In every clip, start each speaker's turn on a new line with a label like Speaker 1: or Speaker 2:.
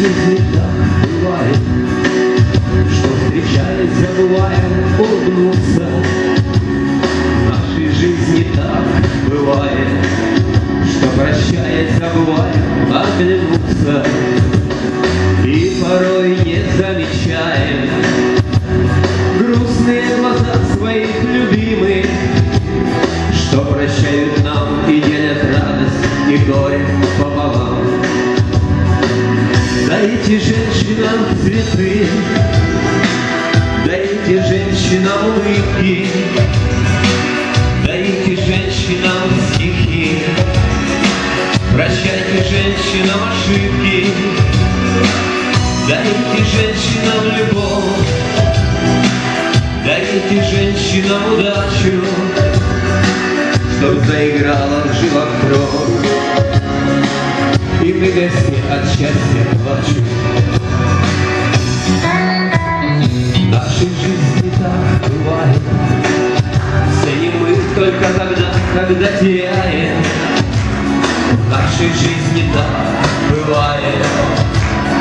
Speaker 1: жизни так бывает, Что встречаясь, забываем улыбнуться. В нашей жизни так бывает, Что прощаясь, забываем оглянуться. И порой не заметим, Дайте женщинам цветы, дайте женщинам улыбки, дайте женщинам стихи, прощайте женщинам ошибки, дайте женщинам любовь, дайте женщинам удачу, чтоб заиграла в жилах. И мы во сне от счастья плачем. В нашей жизни так бывает, Ценим мы только тогда, когда теряем. В нашей жизни так бывает,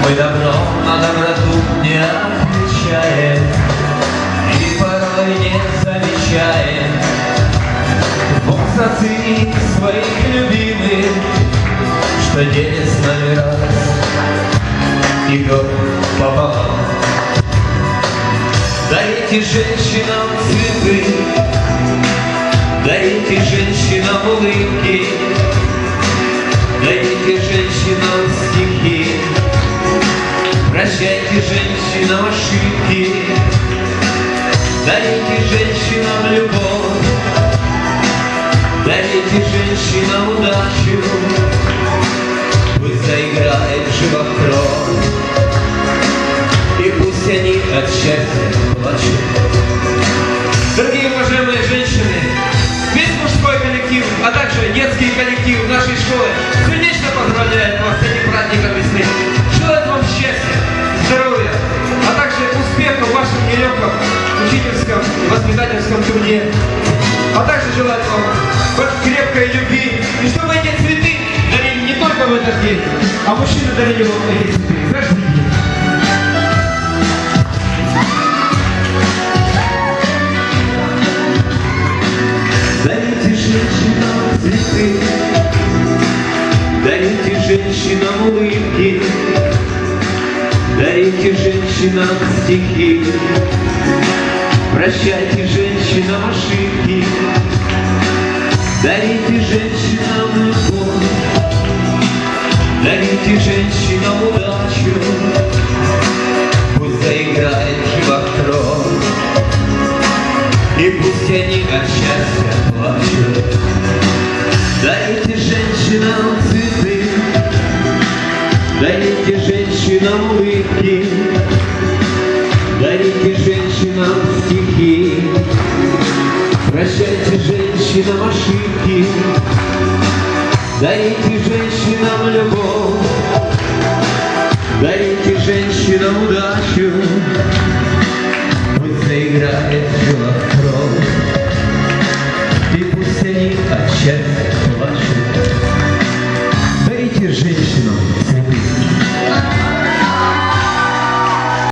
Speaker 1: Мы давно на доброту не отвечаем И порой не замечаем. Бог заценит своих любимых что делит с нами радость и горе пополам. Дайте женщинам цветы, дайте женщинам улыбки, дайте женщинам стихи, прощайте женщинам ошибки, дайте женщинам любовь, дайте женщинам удачу,
Speaker 2: воспитательском труде. А также желает вам крепкой любви. И чтобы эти цветы дарили не только в этот день, а мужчины дарили вам эти.
Speaker 1: Дайте женщинам цветы Дайте женщинам улыбки Дарите женщинам стихи Прощайте женщинам ошибки Дарите женщинам любовь. Дарите женщинам удачу. Пусть заиграет в жилах кровь И пусть они от счастья плачут. Дайте женщинам цветы. Дайте женщинам улыбки ошибки. Прощайте, женщина ошибки. Дарите женщинам любовь. Дарите женщинам удачу. Пусть заиграет в кровь. И пусть они от счастья